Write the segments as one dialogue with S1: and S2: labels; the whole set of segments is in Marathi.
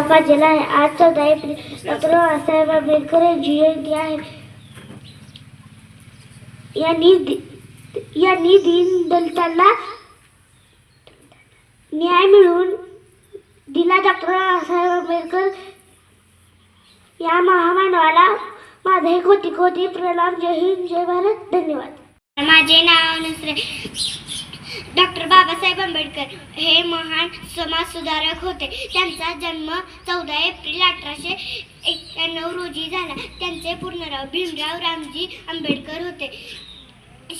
S1: आज जिला है आज चौदा एप्रिल डॉक्टर बाबासाहेब आंबेडकर यांची जयंती आहे. यांनी दि- यांनी दीन दलितांना न्याय मिळवून दिला डॉक्टर बाबासाहेब आंबेडकर. या महामानवाला माझे कोटी कोटी प्रणाम. जय हिंद जय भारत. धन्यवाद. माझे नाव नसरे डॉक्टर बाबासाहेब आंबेडकर हे महान समाजसुधारक होते. त्यांचा जन्म चौदा एप्रिल अठराशे एक्क्याण्णव रोजी झाला. त्यांचे पूर्ण नाव भीमराव रामजी आंबेडकर होते.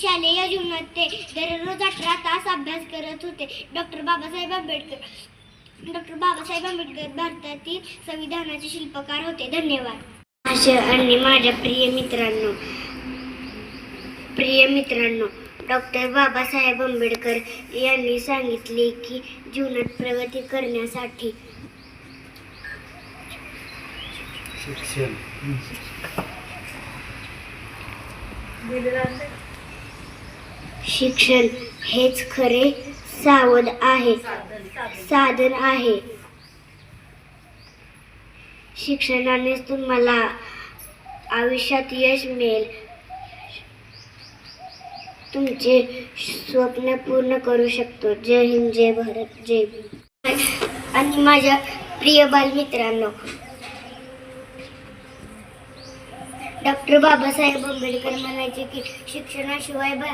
S1: शालेय जीवनात ते दररोज अठरा तास अभ्यास करत होते. डॉक्टर बाबासाहेब आंबेडकर डॉक्टर बाबासाहेब आंबेडकर भारतातील संविधानाचे शिल्पकार होते. धन्यवाद. अशा आणि माझ्या प्रिय मित्रांनो प्रिय मित्रांनो डॉक्टर बाबासाहेब आंबेडकर यांनी सांगितले की जीवनात प्रगती करण्यासाठी
S2: शिक्षण.
S1: शिक्षण हेच खरे सावध आहे. साधन आहे. शिक्षणानेच तुम्हाला आयुष्यात यश मिळेल. तुमचे स्वप्न पूर्ण करू शकतो. जय हिंद जय भारत जय भीम. आणि माझ्या प्रिय बालमित्रांनो डॉक्टर बाबासाहेब आंबेडकर म्हणायचे की शिक्षणाशिवाय बा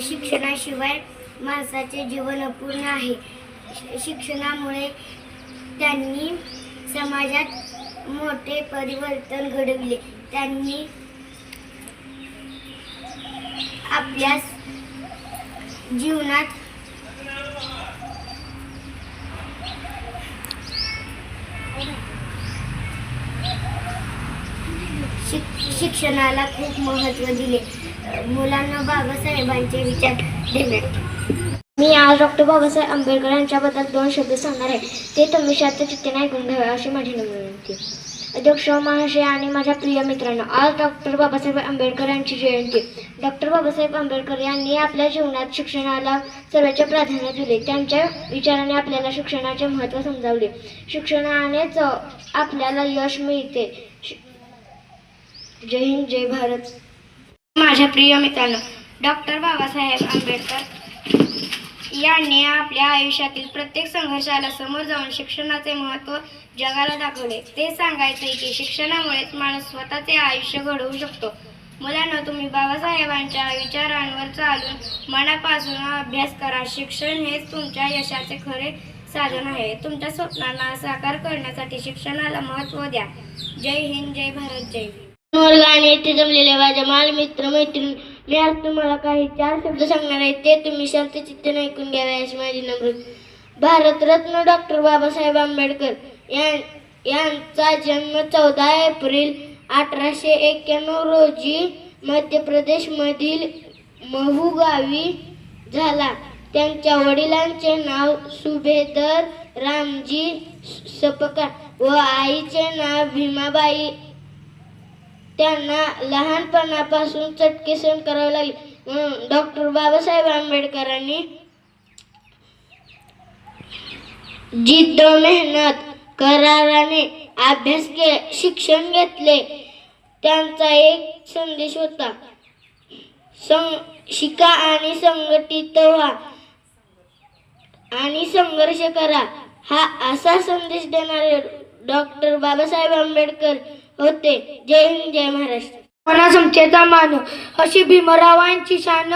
S1: शिक्षणाशिवाय माणसाचे जीवन अपूर्ण आहे. शिक्षणामुळे त्यांनी समाजात मोठे परिवर्तन घडविले. त्यांनी आपल्या जीवनात शिक शिक्षणाला खूप महत्त्व दिले. मुलांना बाबासाहेबांचे विचार दिले. मी आज डॉक्टर बाबासाहेब आंबेडकर यांच्याबद्दल दोन शब्द सांगणार आहे. ते तुम्ही शांतचित्तेने ऐकून घ्यावे अशी माझी विनंती अध्यक्ष महाशय आणि माझ्या प्रिय मित्रांनो आज डॉक्टर बाबासाहेब आंबेडकर यांची जयंती. डॉक्टर बाबासाहेब आंबेडकर यांनी आपल्या जीवनात शिक्षणाला सर्वोच्च प्राधान्य दिले. त्यांच्या विचाराने आपल्याला शिक्षणाचे महत्त्व समजावले. शिक्षणानेच आपल्याला यश मिळते. शि- जय हिंद जय भारत. माझ्या प्रिय मित्रांनो डॉक्टर बाबासाहेब आंबेडकर यांनी आपल्या आयुष्यातील प्रत्येक संघर्षाला समोर जाऊन शिक्षणाचे महत्त्व जगाला दाखवले. ते सांगायचे की शिक्षणामुळेच माणूस स्वतःचे आयुष्य घडवू शकतो. मुलांना तुम्ही बाबासाहेबांच्या विचारांवर चालून मनापासून अभ्यास करा. शिक्षण हेच तुमच्या यशाचे खरे साधन आहे. तुमच्या स्वप्नांना साकार करण्यासाठी शिक्षणाला महत्त्व द्या. जय हिंद जय भारत जय भीम वर्गाने येथे जमलेले माझ्या मालमित्र मैत्रीण मी आज तुम्हाला काही चार शब्द सांगणार आहे ते तुम्ही शांत चित्तन ऐकून घ्यावे अशी माझी नम्र. भारतरत्न डॉक्टर बाबासाहेब आंबेडकर यां यांचा जन्म चौदा एप्रिल अठराशे एक्क्याण्णव रोजी मध्य प्रदेशमधील महू गावी झाला. त्यांच्या वडिलांचे नाव सुभेदर रामजी सपका व आईचे नाव भीमाबाई त्यांना लहानपणापासून चटके सहन करावे लागले. म्हणून डॉक्टर बाबासाहेब आंबेडकरांनी जिद्द मेहनत कराराने अभ्यास के शिक्षण घेतले. त्यांचा एक संदेश होता सं शिका आणि संघटित व्हा आणि संघर्ष करा. हा असा संदेश देणारे डॉक्टर बाबासाहेब आंबेडकर होते. जय हिंद जय महाराष्ट्र.
S3: मना समतेचा मान अशी भीमरावांची शान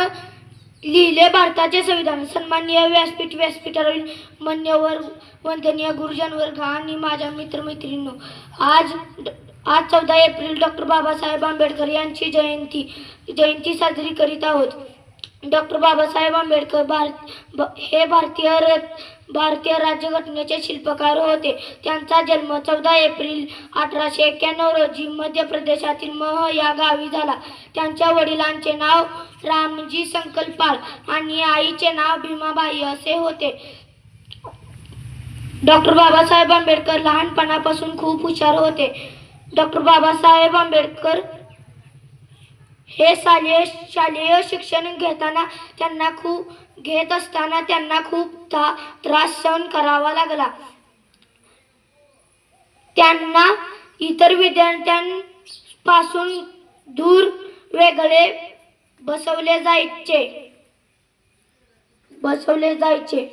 S3: लिहिले भारताचे संविधान. सन्माननीय व्यासपीठ व्यासपीठावरील मान्यवर वंदनीय गुरुजन वर्ग आणि माझ्या मित्रमैत्रिणींनो आज आज चौदा एप्रिल डॉक्टर बाबासाहेब आंबेडकर यांची जयंती जयंती साजरी करीत आहोत. डॉक्टर बाबासाहेब आंबेडकर भारत हे भारतीय र भारतीय राज्यघटनेचे शिल्पकार होते. त्यांचा जन्म चौदा एप्रिल अठराशे एक्क्याण्णव रोजी मध्य प्रदेशातील मह या गावी झाला. त्यांच्या वडिलांचे नाव रामजी संकल्पाल आणि आईचे नाव भीमाबाई असे होते. डॉक्टर बाबासाहेब आंबेडकर लहानपणापासून खूप हुशार होते. डॉक्टर बाबासाहेब आंबेडकर हे शालेय शालेय शिक्षण घेताना त्यांना खूप घेत असताना त्यांना खूप त्रास सहन करावा लागला. त्यांना इतर विद्यार्थ्यांपासून दूर वेगळे बसवले जायचे. बसवले जायचे.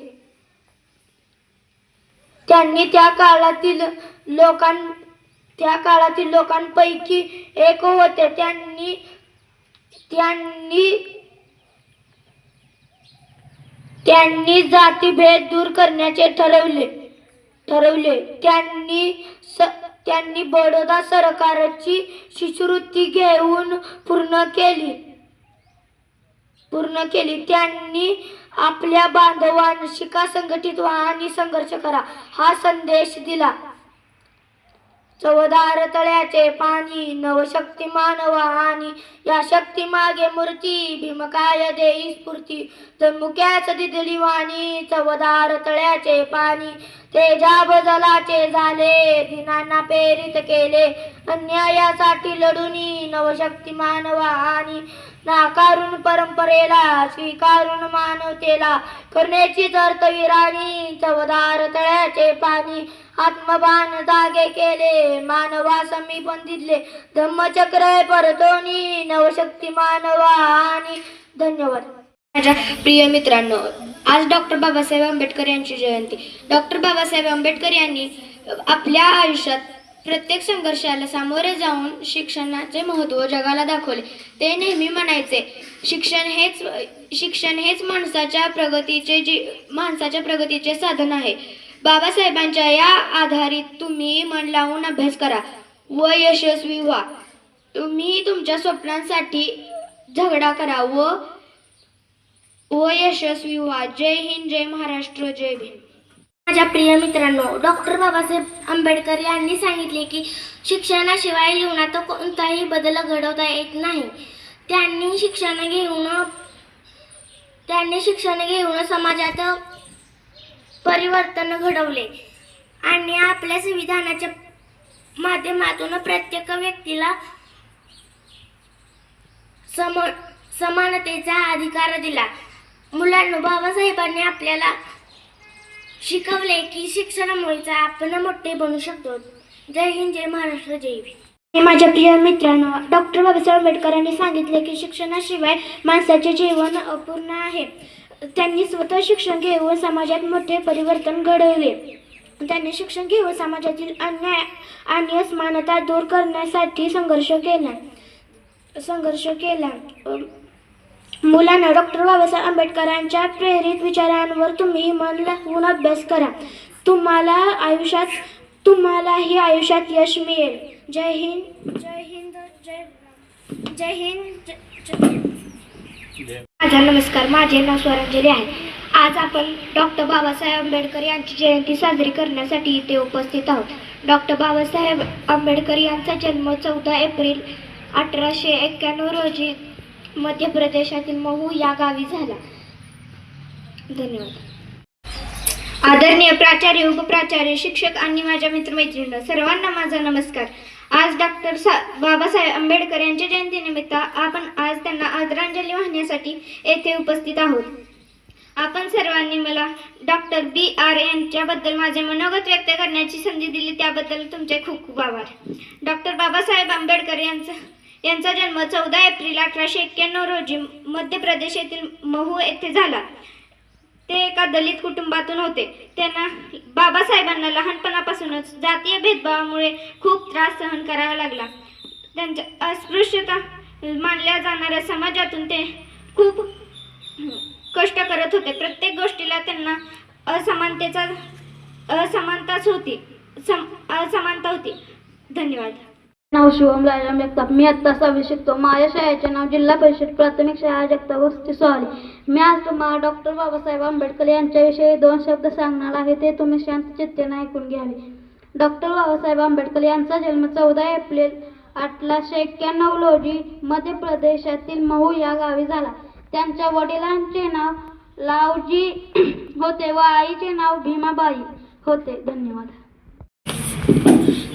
S3: त्यांनी त्या काळातील लोकां त्या काळातील लोकांपैकी एक होते. त्यांनी त्यांनी त्यांनी जातीभेद दूर करण्याचे ठरवले. ठरवले. त्यांनी स त्यांनी बडोदा सरकारची शिष्यवृत्ती घेऊन पूर्ण केली. पूर्ण केली. त्यांनी आपल्या बांधवांशिका संघटित व्हा आणि संघर्ष करा हा संदेश दिला. चवदार तळ्याचे पाणी नवशक्ती मानवा आणि या शक्ती मागे मूर्ती भीमकाय देई स्फूर्ती. जन्मुक्याच दिदली वाणी चवदार तळ्याचे पाणी. तेजा बदलाचे झाले दिनांना प्रेरित केले. अन्यायासाठी लढूनी नवशक्ती मानवा आणि नाकारून परंपरेला स्वीकारून मानवतेला. करण्याची वीराणी चवदार तळ्याचे पाणी आत्मबान जागे केले मानवा समीपन दिले धम्मचक्र परतोनी नवशक्ती मानवा आणि धन्यवाद. माझ्या प्रिय मित्रांनो आज डॉक्टर बाबासाहेब आंबेडकर यांची जयंती. डॉक्टर बाबासाहेब आंबेडकर यांनी आपल्या आयुष्यात प्रत्येक संघर्षाला सामोरे जाऊन शिक्षणाचे महत्त्व जगाला दाखवले. ते नेहमी म्हणायचे शिक्षण हेच शिक्षण हेच माणसाच्या प्रगतीचे जी माणसाच्या प्रगतीचे साधन आहे. बाबासाहेबांच्या या आधारित तुम्ही मन लावून अभ्यास करा व यशस्वी व्हा. तुम्ही तुमच्या स्वप्नांसाठी झगडा करा व व यशस्वी व्हा. जय हिंद जय महाराष्ट्र जय भीम.
S4: माझ्या प्रिय मित्रांनो डॉक्टर बाबासाहेब आंबेडकर यांनी सांगितले की शिक्षणाशिवाय जीवनात कोणताही बदल घडवता येत नाही. त्यांनी शिक्षण घेऊन त्यांनी शिक्षण घेऊन समाजात परिवर्तन घडवले आणि आपल्या संविधानाच्या माध्यमातून प्रत्येक व्यक्तीला सम समानतेचा अधिकार दिला. मुलांना बाबासाहेबांनी आपल्याला शिकवले की शिक्षणामुळेच आपण मोठे बनू शकतो. जय हिंद जय महाराष्ट्र जय हे माझ्या प्रिय मित्रांनो डॉक्टर बाबासाहेब आंबेडकरांनी सांगितले की शिक्षणाशिवाय माणसाचे जीवन अपूर्ण आहे. त्यांनी स्वतः शिक्षण घेऊन समाजात मोठे परिवर्तन घडवले. त्यांनी शिक्षण घेऊन समाजातील अन्याय आणि असमानता दूर करण्यासाठी संघर्ष केला. संघर्ष केला. मुलांना डॉक्टर बाबासाहेब आंबेडकरांच्या प्रेरित विचारांवर तुम्ही मन लावून अभ्यास करा. तुम्हाला आयुष्यात तुम्हालाही आयुष्यात यश मिळेल. जय हिंद जय हिंद जय जय हिंद जय जय माझा नमस्कार माझे नाव स्वरांजली आहे. आज आपण डॉक्टर बाबासाहेब आंबेडकर यांची जयंती साजरी करण्यासाठी इथे उपस्थित आहोत. डॉक्टर बाबासाहेब आंबेडकर यांचा जन्म चौदा एप्रिल अठराशे एक्क्याण्णव रोजी मध्य प्रदेशातील महू या गावी झाला. धन्यवाद. आदरणीय प्राचार्य उपप्राचार्य शिक्षक आणि माझ्या मित्रमैत्रिणी सर्वांना माझा नमस्कार. आज डॉक्टर सा बाबासाहेब आंबेडकर यांच्या जयंतीनिमित्त आपण आज त्यांना आदरांजली वाहण्यासाठी येथे उपस्थित आहोत. आपण सर्वांनी मला डॉक्टर बी आर यांच्याबद्दल माझे मनोगत व्यक्त करण्याची संधी दिली त्याबद्दल तुमचे खूप खूप आभार. डॉक्टर बाबासाहेब आंबेडकर यांचा यांचा जन्म चौदा एप्रिल अठराशे एक्क्याण्णव रोजी मध्य प्रदेश येथील महू येथे झाला. ते एका दलित कुटुंबातून होते. त्यांना बाबासाहेबांना लहानपणापासूनच जातीय भेदभावामुळे खूप त्रास सहन करावा लागला. त्यांच्या अस्पृश्यता मानल्या जाणाऱ्या समाजातून ते खूप कष्ट करत होते. प्रत्येक गोष्टीला त्यांना असमानतेचा असमानताच होती. सम असमानता होती. धन्यवाद.
S3: नाव शिवम राजा जगताप. मी आत्ता सहावी शिकतो. माझ्या शाळेचे नाव जिल्हा परिषद प्राथमिक शाळा जगताप वस्ती सोहाली मी आज तुम्हाला डॉक्टर बाबासाहेब आंबेडकर यांच्याविषयी दोन शब्द सांगणार आहे. ते तुम्ही शांत चित्तेने ऐकून घ्यावे. डॉक्टर बाबासाहेब आंबेडकर यांचा जन्म चौदा एप्रिल अठराशे एक्क्याण्णव रोजी मध्य प्रदेशातील महू या गावी झाला. त्यांच्या वडिलांचे नाव लावजी होते व आईचे नाव भीमाबाई होते. धन्यवाद.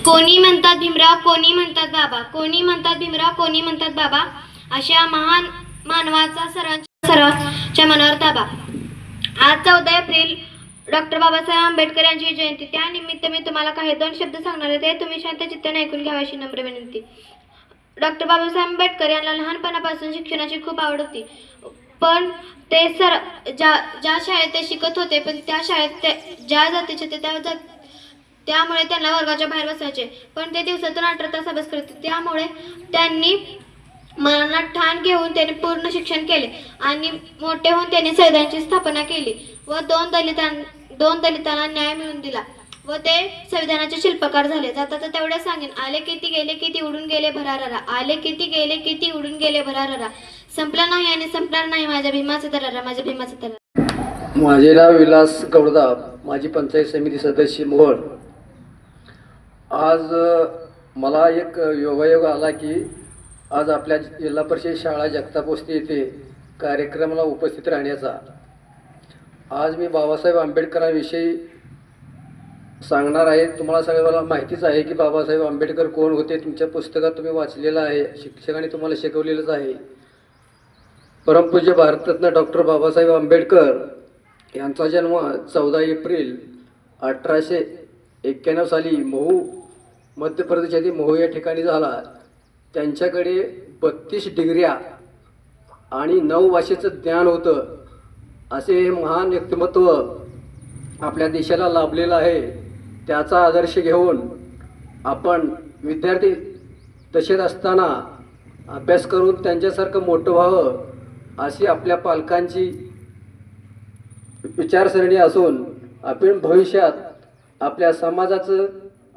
S4: कोणी म्हणतात भीमराव कोणी म्हणतात बाबा? कोणी म्हणतात भीमराव कोणी म्हणतात बाबा? अशा महान मानवाचा सर्वांच्या सर्वांच्या मनावर ताबा. आज चौदा एप्रिल
S5: डॉक्टर बाबासाहेब आंबेडकर यांची जयंती. त्यानिमित्त मी तुम्हाला काही दोन शब्द सांगणार आहे. ते तुम्ही शांत चित्ताने ऐकून घ्यावी अशी नम्र विनंती. डॉक्टर बाबासाहेब आंबेडकर यांना लहानपणापासून शिक्षणाची खूप आवड होती. पण ते सर ज्या ज्या शाळेत ते शिकत होते पण त्या शाळेत ते ज्या जातीचे ते त्या जात त्यामुळे त्यांना वर्गाच्या बाहेर बसायचे. पण ते दिवसातून अठरा तास अभ्यास करत त्यामुळे त्यांनी मनाला ठाण घेऊन त्यांनी पूर्ण शिक्षण केले आणि मोठे होऊन त्यांनी संविधानाची स्थापना केली व दोन दलितां दोन दलितांना न्याय मिळवून दिला व ते संविधानाचे शिल्पकार झाले. जाता तर तेवढे सांगेन आले किती गेले किती उडून गेले भरारारा आले किती गेले किती उडून गेले भरारारा संपला नाही आणि संपणार नाही माझ्या भीमाचा दरारा माझ्या भीमाचा दरारा
S2: माझे नाव विलास गौडदाब माझी पंचायत समिती सदस्य मोहोळ. आज मला एक योगायोग आला की आज आपल्या जिल्हा परिषद शाळा जगताप वस्ती येथे कार्यक्रमाला उपस्थित राहण्याचा. आज मी बाबासाहेब आंबेडकरांविषयी सांगणार आहे. तुम्हाला सगळ्याला माहितीच आहे की बाबासाहेब आंबेडकर कोण होते तुमच्या पुस्तकात तुम्ही वाचलेलं आहे शिक्षकांनी तुम्हाला शिकवलेलंच आहे. परमपूज्य भारतरत्न डॉक्टर बाबासाहेब आंबेडकर यांचा जन्म चौदा एप्रिल अठराशे एक्क्याण्णव साली महू मध्य प्रदेशातील मोह या ठिकाणी झाला. त्यांच्याकडे बत्तीस डिग्र्या आणि नऊ भाषेचं ज्ञान होतं. असे हे महान व्यक्तिमत्व आपल्या देशाला लाभलेलं आहे. त्याचा आदर्श घेऊन आपण विद्यार्थी तसेच असताना अभ्यास करून त्यांच्यासारखं मोठं व्हावं अशी आपल्या पालकांची विचारसरणी असून आपण भविष्यात आपल्या समाजाचं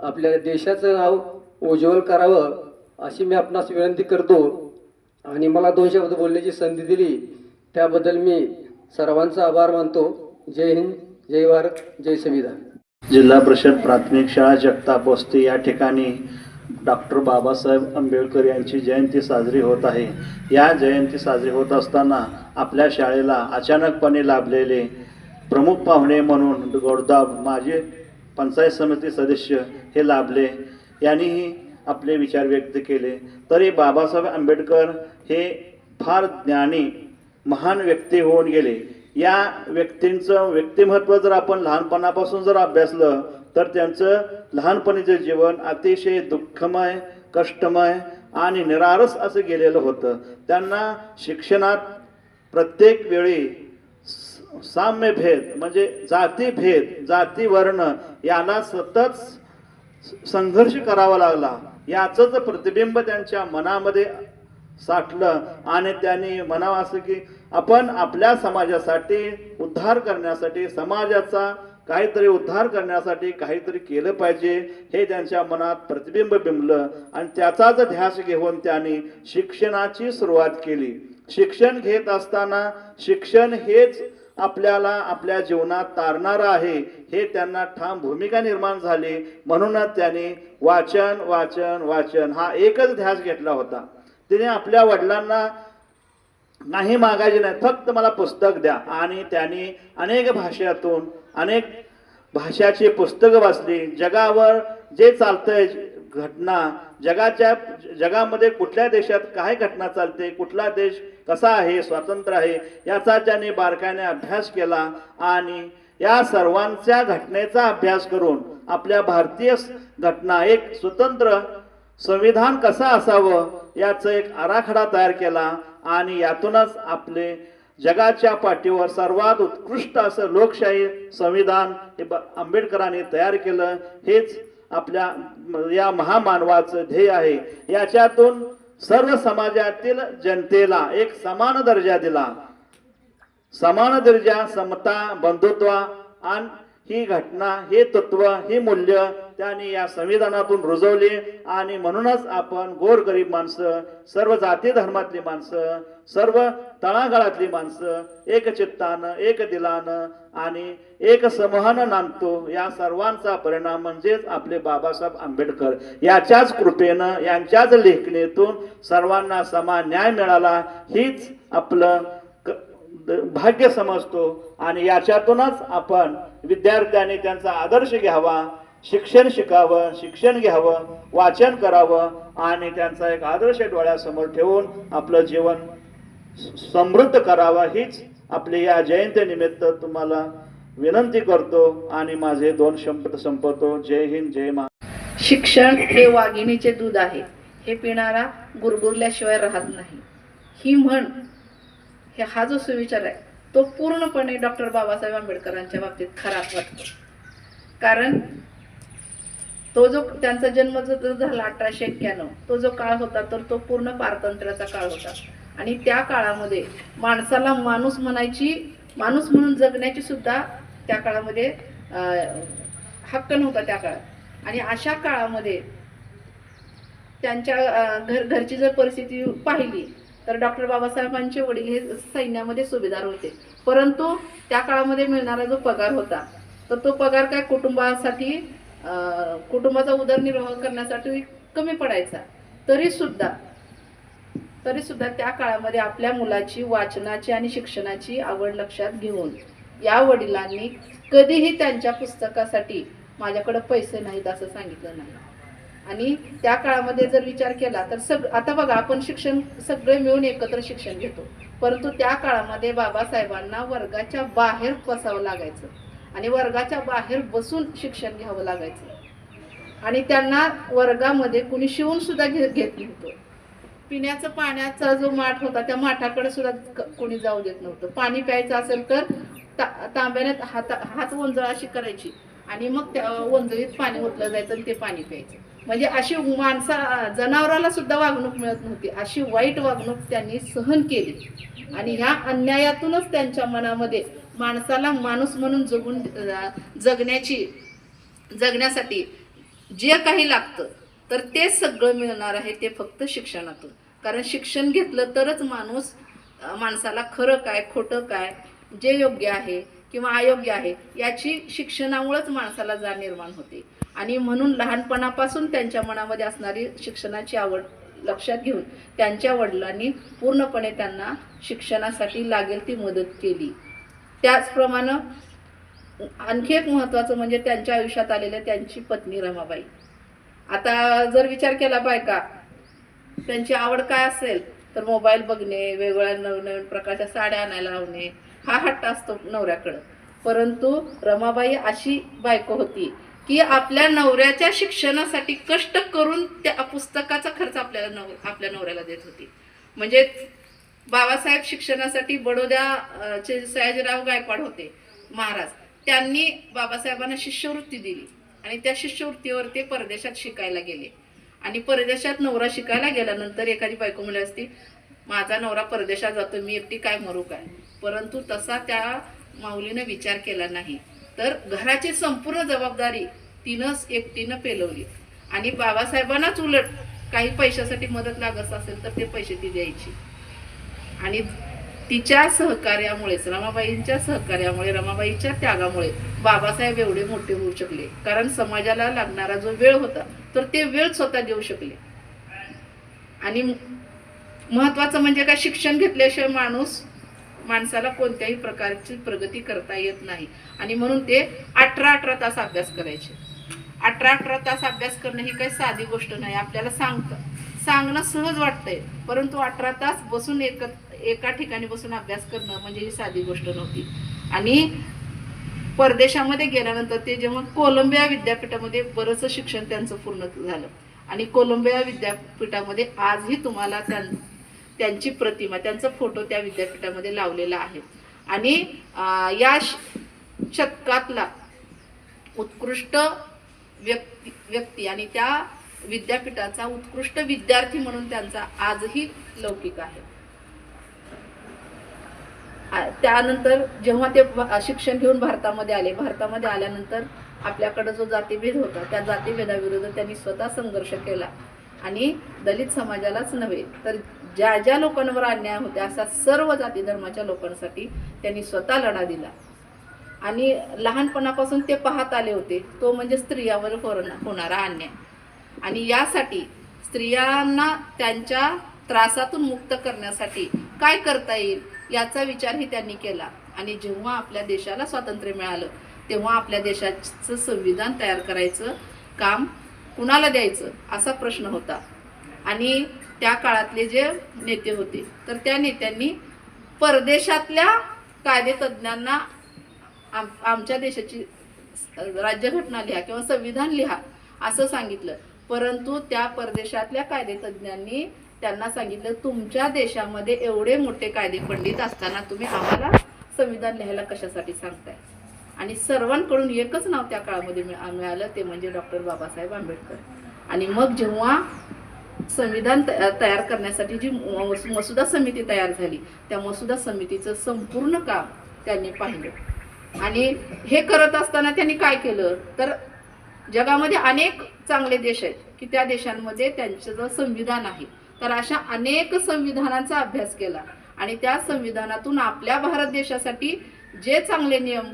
S2: आपल्या देशाचं नाव उज्ज्वल करावं अशी मी आपणास विनंती करतो. आणि मला दोन शब्द बोलण्याची संधी दिली. त्याबद्दल मी सर्वांचा आभार मानतो. जय हिंद जय भारत जय संविधान.
S6: जिल्हा परिषद प्राथमिक शाळा जगताप वस्ती या ठिकाणी डॉक्टर बाबासाहेब आंबेडकर यांची जयंती साजरी होत आहे. या जयंती साजरी होत असताना आपल्या शाळेला अचानकपणे लाभलेले प्रमुख पाहुणे म्हणून गोडदाब माजी पंचायत समिती सदस्य हे लाभले. यांनीही आपले विचार व्यक्त केले. तरी बाबासाहेब आंबेडकर हे फार ज्ञानी महान व्यक्ती होऊन गेले. या व्यक्तींचं व्यक्तिमत्व जर आपण लहानपणापासून जर अभ्यासलं तर त्यांचं लहानपणीचं जीवन अतिशय दुःखमय कष्टमय आणि निरारस असं गेलेलं होतं. त्यांना शिक्षणात प्रत्येक वेळी साम्यभेद म्हणजे जातीभेद जाती वर्ण याला सतत संघर्ष करावा लागला. याचंच प्रतिबिंब त्यांच्या मनामध्ये साठलं आणि त्यांनी म्हणावं असं की आपण आपल्या समाजासाठी उद्धार करण्यासाठी समाजाचा काहीतरी उद्धार करण्यासाठी काहीतरी केलं पाहिजे. हे त्यांच्या मनात प्रतिबिंब बिंबलं आणि त्याचाच ध्यास घेऊन त्यांनी शिक्षणाची सुरुवात केली. शिक्षण घेत असताना शिक्षण हेच आपल्याला आपल्या जीवनात तारणारं आहे हे त्यांना ठाम भूमिका निर्माण झाली. म्हणूनच त्याने वाचन वाचन वाचन हा एकच ध्यास घेतला होता. तिने आपल्या वडिलांना नाही मागायचे नाही फक्त मला पुस्तक द्या. आणि त्यांनी अनेक भाषेतून अनेक भाषाची पुस्तकं वाचली. जगावर जे चालतंय घटना जगाच्या जगामध्ये कुठल्या देशात काय घटना चालते कुठला देश कसा आहे स्वातंत्र्य आहे याचा त्याने बारकाईने अभ्यास केला आणि या सर्वांच्या घटनेचा अभ्यास करून आपल्या भारतीय घटना एक स्वतंत्र संविधान कसं असावं याचं एक आराखडा तयार केला आणि यातूनच आपले जगाच्या पाठीवर सर्वात उत्कृष्ट असं लोकशाही संविधान हे ब- आंबेडकरांनी तयार केलं. हेच आपल्या या महामानवाचं ध्येय आहे. याच्यातून सर्व समाजातील जनतेला एक समान दर्जा दिला. समान दर्जा समता बंधुत्व आणि ही घटना हे तत्व ही मूल्य त्यांनी या संविधानातून रुजवली आणि म्हणूनच आपण गोरगरीब माणसं सर्व जाती धर्मातली माणसं सर्व तळागाळातली माणसं एक चित्तानं एक दिलानं आणि एक समूहानं नांदतो. या सर्वांचा परिणाम म्हणजेच आपले बाबासाहेब आंबेडकर. याच्याच कृपेनं यांच्याच लेखणीतून सर्वांना समान न्याय मिळाला. हीच आपलं क- द- भाग्य समजतो आणि याच्यातूनच आपण विद्यार्थ्यांनी त्यांचा आदर्श घ्यावा शिक्षण शिकावं शिक्षण घ्यावं वाचन करावं आणि त्यांचा एक आदर्श डोळ्यासमोर ठेवून आपलं जीवन समृद्ध करावं हीच आपली या जयंतीनिमित्त तुम्हाला विनंती करतो आणि माझे दोन शब्द संपवतो. जय हिंद जय मा
S7: शिक्षण हे वाघिणीचे दूध आहे. हे पिणारा गुरगुरल्याशिवाय राहत नाही. ही म्हण हे हा जो सुविचार आहे तो पूर्णपणे डॉक्टर बाबासाहेब आंबेडकरांच्या बाबतीत खरा वाटतो कारण तो जो त्यांचा जन्म जो झाला अठराशे एक्क्याण्णव तो जो काळ होता तर तो पूर्ण पारतंत्र्याचा काळ होता. आणि त्या काळामध्ये माणसाला माणूस म्हणायची माणूस म्हणून जगण्याची सुद्धा त्या काळामध्ये हक्क नव्हता त्या काळात. आणि अशा काळामध्ये त्यांच्या घर घरची जर परिस्थिती पाहिली तर डॉक्टर बाबासाहेबांचे वडील हे सैन्यामध्ये सुभेदार होते. परंतु त्या काळामध्ये मिळणारा जो पगार होता तर तो पगार काय कुटुंबासाठी कुटुंबाचा उदरनिर्वाह करण्यासाठी कमी पडायचा. तरी सुद्धा तरी सुद्धा त्या काळामध्ये आपल्या मुलाची वाचनाची आणि शिक्षणाची आवड लक्षात घेऊन या वडिलांनी कधीही त्यांच्या पुस्तकासाठी माझ्याकडं पैसे नाहीत असं सांगितलं नाही. आणि त्या काळामध्ये जर विचार केला तर सग आता बघा आपण शिक्षण सगळे मिळून एकत्र शिक्षण घेतो. परंतु त्या काळामध्ये बाबासाहेबांना वर्गाच्या बाहेर बसावं लागायचं आणि वर्गाच्या बाहेर बसून शिक्षण घ्यावं लागायचं. आणि त्यांना वर्गामध्ये कुणी शिवून सुद्धा घे घेत नव्हतं. पिण्याचा पाण्याचा जो माठ होता त्या माठाकडे सुद्धा क- कोणी जाऊ देत नव्हतं. पाणी प्यायचं असेल तर ता तांब्याने हात हात वंजळ अशी करायची आणि मग त्या वंजळीत पाणी ओतलं जायचं आणि ते पाणी प्यायचं. म्हणजे अशी माणसा जनावराला सुद्धा वागणूक मिळत नव्हती. अशी वाईट वागणूक त्यांनी सहन केली. आणि ह्या अन्यायातूनच त्यांच्या मनामध्ये माणसाला माणूस म्हणून जगून जगण्याची जगण्यासाठी जे काही लागतं तर ते सगळं मिळणार आहे ते फक्त शिक्षणातून. कारण शिक्षण घेतलं तरच माणूस माणसाला खरं काय खोटं काय जे योग्य आहे किंवा अयोग्य आहे याची शिक्षणामुळेच माणसाला जाण निर्माण होते. आणि म्हणून लहानपणापासून त्यांच्या मनामध्ये असणारी शिक्षणाची आवड लक्षात घेऊन त्यांच्या वडिलांनी पूर्णपणे त्यांना शिक्षणासाठी लागेल ती मदत केली. त्याचप्रमाणे आणखी एक महत्त्वाचं म्हणजे त्यांच्या आयुष्यात आलेल्या त्यांची पत्नी रमाबाई. आता जर विचार केला बायका त्यांची आवड काय असेल तर मोबाईल बघणे वेगवेगळ्या नवनवीन प्रकारच्या साड्या आणायला लावणे हा हट्ट असतो नवऱ्याकडं. परंतु रमाबाई अशी बायको होती की आपल्या नवऱ्याच्या शिक्षणासाठी कष्ट करून त्या पुस्तकाचा खर्च आपल्याला नव आपल्या नवऱ्याला देत होती. म्हणजे बाबासाहेब शिक्षणासाठी बडोद्या चे सयाजीराव गायकवाड होते महाराज. त्यांनी बाबासाहेबांना शिष्यवृत्ती दिली आणि त्या शिष्यवृत्तीवर ते परदेशात शिकायला गेले. आणि परदेशात नवरा शिकायला गेल्यानंतर एखादी बायको म्हणली असती माझा नवरा परदेशात जातो मी एकटी काय मरू काय? परंतु तसा त्या माऊलीनं विचार केला नाही. तर घराची संपूर्ण जबाबदारी तिनंच एकटीनं पेलवली. आणि बाबासाहेबांनाच उलट काही पैशासाठी मदत लागत असेल तर ते पैसे ती द्यायची. आणि तिच्या सहकार्यामुळेच रमाबाईंच्या सहकार्यामुळे रमाबाईच्या त्यागामुळे बाबासाहेब एवढे मोठे होऊ शकले. कारण समाजाला लागणारा जो वेळ होता तर ते वेळ स्वतः देऊ शकले. आणि महत्वाचं म्हणजे काय? शिक्षण घेतल्याशिवाय माणूस माणसाला कोणत्याही प्रकारची प्रगती करता येत नाही. आणि म्हणून ते अठरा अठरा तास अभ्यास करायचे. अठरा अठरा तास अभ्यास करणं ही काही साधी गोष्ट नाही आपल्याला सांगतं. सांगणं सहज वाटतंय परंतु अठरा तास बसून एक एका ठिकाणी बसून अभ्यास करणं म्हणजे ही साधी गोष्ट नव्हती. आणि परदेशामध्ये गेल्यानंतर ते जेव्हा कोलंबिया विद्यापीठामध्ये बरंचसं शिक्षण त्यांचं पूर्ण झालं. आणि कोलंबिया विद्यापीठामध्ये आजही तुम्हाला त्यां त्यांची प्रतिमा त्यांचा फोटो त्या विद्यापीठामध्ये लावलेला आहे. आणि या शतकातला उत्कृष्ट व्यक्ती व्यक्ती आणि त्या विद्यापीठाचा उत्कृष्ट विद्यार्थी म्हणून त्यांचा आजही लौकिक आहे. त्यानंतर जेव्हा ते शिक्षण घेऊन भारतामध्ये आले भारतामध्ये आल्यानंतर आपल्याकडे जो जातीभेद होता त्या जातीभेदाविरुद्ध त्यांनी स्वतः संघर्ष केला. आणि दलित समाजालाच नव्हे तर ज्या ज्या लोकांवर अन्याय होता असा सर्व जाती धर्माच्या लोकांसाठी त्यांनी स्वतः लढा दिला. आणि लहानपणापासून ते पाहत आले होते तो म्हणजे स्त्रियावर होणार- होणारा अन्याय. आणि यासाठी स्त्रियांना त्यांच्या त्रासातून मुक्त करण्यासाठी काय करता येईल याचा विचारही त्यांनी केला. आणि जेव्हा आपल्या देशाला स्वातंत्र्य मिळालं तेव्हा आपल्या देशाचं संविधान तयार करायचं काम कुणाला द्यायचं असा प्रश्न होता. आणि त्या काळातले जे नेते होते. तर त्या नेत्यांनी परदेशातल्या कायदेतज्ञांना आम आमच्या देशाची राज्यघटना लिहा किंवा संविधान लिहा असं सांगितलं. परंतु त्या परदेशातल्या कायदेतज्ञांनी त्यांना सांगितलं तुमच्या देशामध्ये एवढे मोठे कायदे पंडित असताना तुम्ही आम्हाला संविधान लिहायला कशासाठी सांगताय? आणि सर्वांकडून एकच नाव त्या काळामध्ये मिळा- मिळालं ते म्हणजे डॉक्टर बाबासाहेब आंबेडकर. आणि मग जेव्हा संविधान त- तयार करण्यासाठी जी मस- मसुदा समिती तयार झाली त्या मसुदा समितीचं संपूर्ण काम त्यांनी पाहिलं. आणि हे करत असताना त्यांनी काय केलं? तर जगामध्ये अनेक चांगले देश आहेत की त्या देशांमध्ये त्यांचं जो संविधान आहे. तर अशा अनेक संविधानांचा अभ्यास केला आणि त्या संविधानातून आपल्या भारत देशासाठी जे चांगले नियम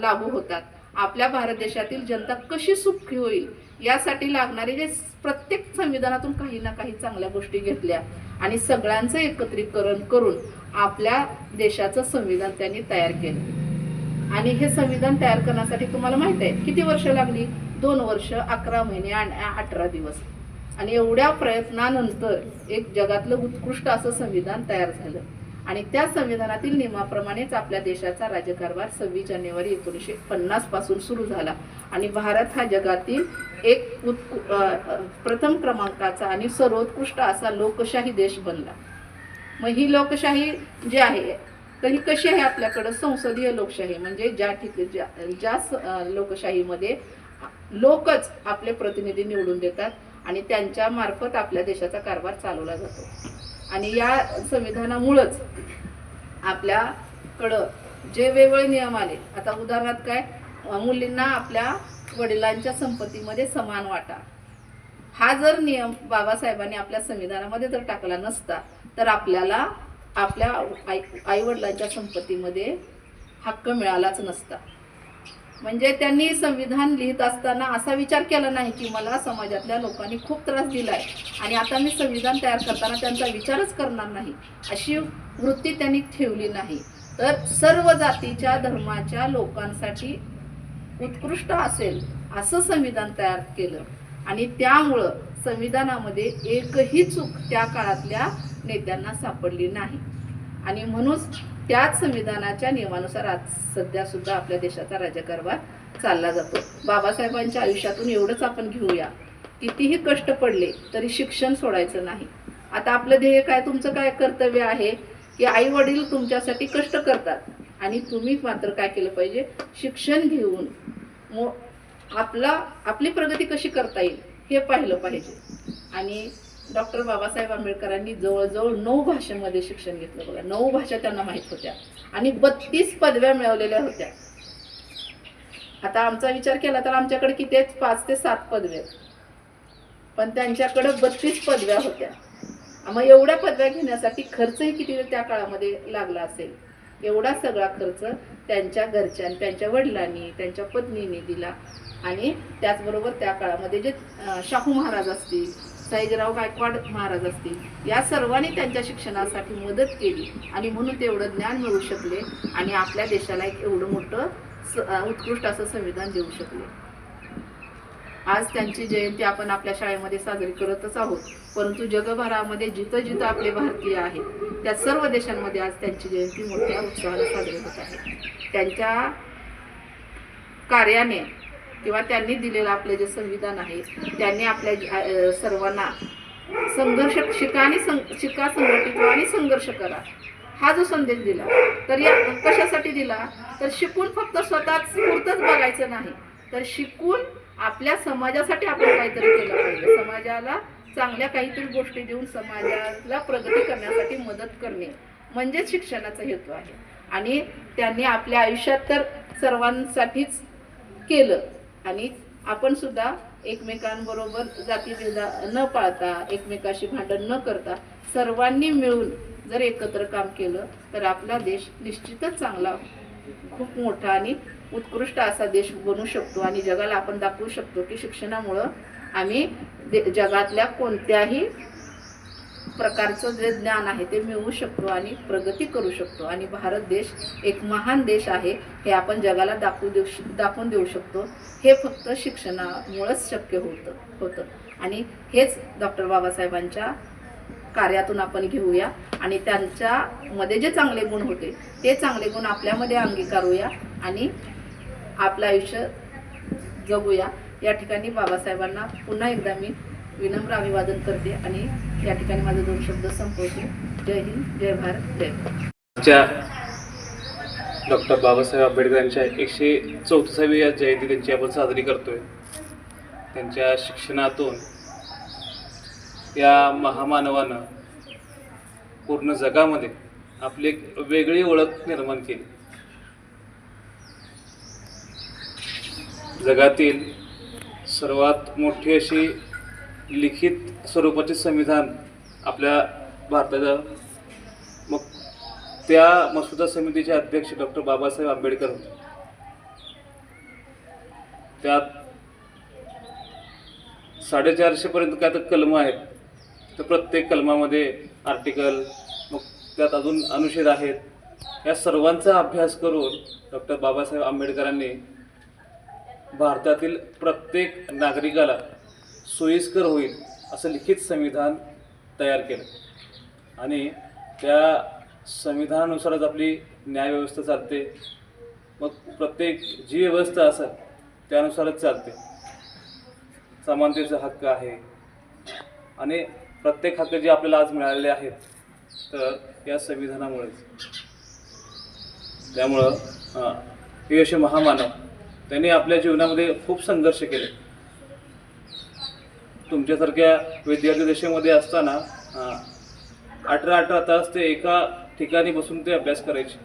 S7: लागू होतात आपल्या भारत देशातील जनता कशी सुखी होईल यासाठी लागणारे जे प्रत्येक संविधानातून काही ना काही चांगल्या गोष्टी घेतल्या. आणि सगळ्यांचं एकत्रीकरण करून आपल्या देशाचं संविधान त्यांनी तयार केलं. आणि हे संविधान तयार करण्यासाठी तुम्हाला माहीत आहे किती वर्ष लागली? दोन वर्ष अकरा महिने आणि अठरा दिवस. आणि एवढ्या प्रयत्नानंतर एक जगातलं उत्कृष्ट असं संविधान तयार झालं. आणि त्या संविधानातील नियमाप्रमाणेच आपल्या देशाचा राज्यकारभार सव्वीस जानेवारी एकोणीसशे पन्नासपासून सुरू झाला. आणि भारत हा जगातील एक प्रथम क्रमांकाचा आणि सर्वोत्कृष्ट असा लोकशाही देश बनला. मग ही लोकशाही जी आहे तर ही कशी आहे आपल्याकडं? संसदीय लोकशाही म्हणजे ज्या ठिकाणी ज्या ज्या स- लोकशाहीमध्ये लोकच आपले प्रतिनिधी निवडून देतात आणि त्यांच्यामार्फत आपल्या देशाचा कारभार चालवला जातो. आणि या संविधानामुळंच आपल्याकडं जे वेगवेगळे नियम आले आता उदाहरणार्थ काय? मुलींना आपल्या वडिलांच्या संपत्तीमध्ये समान वाटा. हा जर नियम बाबासाहेबांनी आपल्या संविधानामध्ये जर टाकला नसता तर आपल्याला आपल्या आई आईवडिलांच्या संपत्तीमध्ये हक्क मिळालाच नसता. म्हणजे त्यांनी संविधान लिहित असताना असा विचार केला नाही की मला समाजातल्या लोकांनी खूप त्रास दिला आहे आणि आता मी संविधान तयार करताना त्यांचा विचारच करणार नाही. अशी वृत्ती त्यांनी ठेवली नाही. तर सर्व जातीच्या धर्माच्या लोकांसाठी उत्कृष्ट असेल असं संविधान तयार केलं. आणि त्यामुळं संविधानामध्ये एकही चूक त्या काळातल्या नेत्यांना सापडली नाही. आणि म्हणून त्याच संविधानाच्या नियमानुसार आज सध्या सुद्धा आपल्या देशाचा राज्यकारभार चालला जातो. बाबासाहेबांच्या आयुष्यातून एवढंच आपण घेऊया. कितीही कष्ट पडले तरी शिक्षण सोडायचं नाही. आता आपलं ध्येय काय तुमचं काय कर्तव्य आहे? की आई वडील तुमच्यासाठी कष्ट करतात. आणि तुम्ही मात्र काय केलं पाहिजे? शिक्षण घेऊन मो आपला आपली प्रगती कशी करता येईल हे पाहिलं पाहिजे. आणि डॉक्टर बाबासाहेब आंबेडकरांनी जवळजवळ नऊ भाषेमध्ये शिक्षण घेतलं बघा. नऊ भाषा त्यांना माहीत होत्या. आणि बत्तीस पदव्या मिळवलेल्या होत्या. आता आमचा विचार केला तर आमच्याकडे किती आहेत? पाच ते सात पदव्या पण त्यांच्याकडे बत्तीस पदव्या होत्या. मग एवढ्या पदव्या घेण्यासाठी खर्चही किती त्या काळामध्ये लागला असेल? एवढा सगळा खर्च त्यांच्या घरच्यां त्यांच्या वडिलांनी त्यांच्या पत्नीने दिला. आणि त्याचबरोबर त्या काळामध्ये जे शाहू महाराज असतील सयाजीराव गायकवाड महाराज असतील. या सर्वांनी त्यांच्या शिक्षणासाठी मदत केली आणि म्हणून ते एवढं ज्ञान मिळू शकले आणि आपल्या देशाला एक एवढं मोठं स उत्कृष्ट असं संविधान देऊ शकले. आज त्यांची जयंती आपण आपल्या शाळेमध्ये साजरी करतच आहोत परंतु जगभरामध्ये जिथं जिथं आपले भारतीय आहेत त्या सर्व देशांमध्ये आज त्यांची जयंती मोठ्या उत्साहाने साजरी होत आहे. त्यांच्या कार्याने किंवा त्यांनी दिलेलं आपलं जे संविधान आहे त्यांनी आपल्या सर्वांना संघर्ष शिका आणि सं- शिका संघटित व्हा आणि संघर्ष करा. हा जो संदेश दिला तर या कशासाठी दिला? तर शिकून फक्त स्वतःच पुरतंच बघायचं नाही. तर शिकून आपल्या समाजासाठी आपण काहीतरी केलं पाहिजे. समाजाला चांगल्या काहीतरी गोष्टी देऊन समाजाला प्रगती करण्यासाठी मदत करणे म्हणजेच शिक्षणाचा हेतू आहे. आणि त्यांनी आपल्या आयुष्यात तर सर्वांसाठीच केलं. आणि आपण सुद्धा एकमेकांबरोबर जातीभेदा न पाळता एकमेकाशी भांडण न करता सर्वांनी मिळून जर एकत्र काम केलं तर आपला देश निश्चितच चांगला खूप मोठा आणि उत्कृष्ट असा देश बनू शकतो आणि जगाला आपण दाखवू शकतो की शिक्षणामुळं आम्ही दे- जगातल्या कोणत्याही प्रकारचं जे ज्ञान आहे ते मिळवू शकतो आणि प्रगती करू शकतो. आणि भारत देश एक महान देश आहे हे आपण जगाला दाखवू देऊ श- दाखवून देऊ शकतो. हे फक्त शिक्षणामुळंच शक्य होतं होतं. आणि हेच डॉक्टर बाबासाहेबांच्या कार्यातून आपण घेऊया. आणि त्यांच्यामध्ये जे चांगले गुण होते ते चांगले गुण आपल्यामध्ये अंगीकारूया आणि आपलं आयुष्य जगूया. या ठिकाणी बाबासाहेबांना पुन्हा एकदा मी विनम्र अभिवादन करते आणि या ठिकाणी माझे दोन शब्द संपवते. जय हिंद जय भारत जय
S8: डॉक्टर बाबासाहेब आंबेडकरांच्या एकशे चौतीसावी या जयंती त्यांची आपण साजरी करतोय. त्यांच्या शिक्षणातून या महामानवानं पूर्ण जगामध्ये आपली एक वेगळी ओळख निर्माण केली. जगातील सर्वात मोठी अशी लिखित स्वरूपाचे संविधान आपल्या भारताचं मग त्या मसुदा समितीचे अध्यक्ष डॉक्टर बाबासाहेब आंबेडकर होते. त्यात साडेचारशेपर्यंत काय तर कलमं आहेत. तर प्रत्येक कलमामध्ये आर्टिकल मग त्यात अजून अनुच्छेद आहेत. या सर्वांचा अभ्यास करून डॉक्टर बाबासाहेब आंबेडकरांनी भारतातील प्रत्येक नागरिकाला सोयीस्कर होईल असं लिखित संविधान तयार केलं. आणि त्या संविधानानुसारच आपली न्यायव्यवस्था चालते. मग प्रत्येक जी व्यवस्था असेल त्यानुसारच चालते. समानतेचा हक्क आहे. आणि प्रत्येक हक्क जे आपल्याला आज मिळालेले आहेत तर या संविधानामुळेच. त्यामुळं हे असे महामानव त्यांनी आपल्या जीवनामध्ये खूप संघर्ष केले. तुमच्यासारख्या विद्यार्थी दशेमध्ये असताना अठरा अठरा तास ते एका ठिकाणी बसून ते अभ्यास करायचे.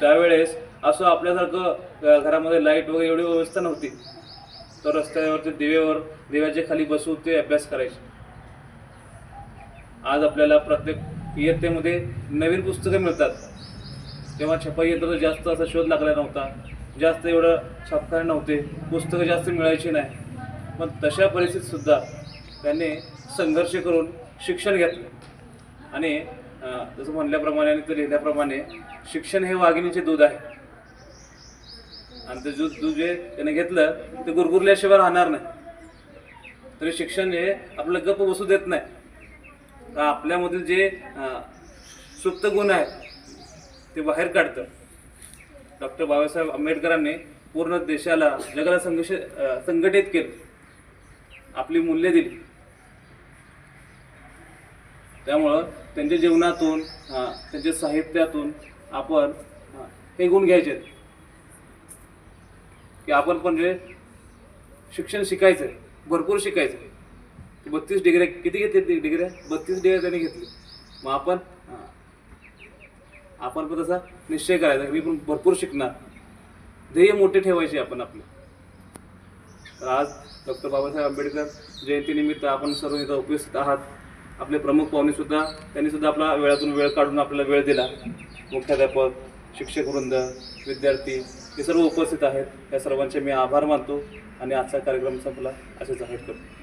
S8: त्यावेळेस असं आपल्यासारखं घरामध्ये लाइट वगैरे एवढी व्यवस्था नव्हती. तर रस्त्यावरती दिवेवर दिव्याच्या खाली बसून ते अभ्यास करायचे. आज आपल्याला प्रत्येक इयत्तेमध्ये नवीन पुस्तकं मिळतात. तेव्हा छपाई यंत्राचा जास्त असा शोध लागला नव्हता. जास्त एवढं छापखाने नव्हते. पुस्तकं जास्त मिळायची नाही. पण तशा परिस्थितीत सुद्धा त्यांनी संघर्ष करून शिक्षण घेतलं. आणि जसं म्हणल्याप्रमाणे आणि ते लिहिल्याप्रमाणे शिक्षण हे वाघिणीचे दूध आहे. आणि ते दूध दूध जे त्याने घेतलं ते गुरगुरल्याशिवाय राहणार नाही. तरी शिक्षण हे आपलं गप्प बसू देत नाही. तर आपल्यामधील जे सुप्त गुण आहेत ते बाहेर काढतं. डॉक्टर बाबासाहेब आंबेडकरांनी पूर्ण देशाला जगाला संघर्ष संघटित केलं. आपली मूल्य दिली. त्यामुळं त्यांच्या जीवनातून त्यांच्या साहित्यातून आपण हे गुण घ्यायचे. की आपण पण जे शिक्षण शिकायचं भरपूर शिकायचं. बत्तीस डिग्री किती घेतली डिग्री बत्तीस डिग्री त्यांनी घेतली. मग आपण हां, आपण पण तसा निश्चय करायचा मी पण भरपूर शिकणार. ध्येय मोठे ठेवायचे आपण आपले. तर आज डॉक्टर बाबासाहेब आंबेडकर जयंतीनिमित्त आपण सर्व इथं उपस्थित आहात. आपले प्रमुख पाहुणेसुद्धा त्यांनीसुद्धा त्यांनी सुद्धा आपला वेळातून वेळ काढून आपल्याला वेळ दिला. मुख्याध्यापक शिक्षक वृंद विद्यार्थी हे सर्व उपस्थित आहेत. या सर्वांचे मी आभार मानतो आणि आजचा कार्यक्रम संपला. असे जाहीर करतो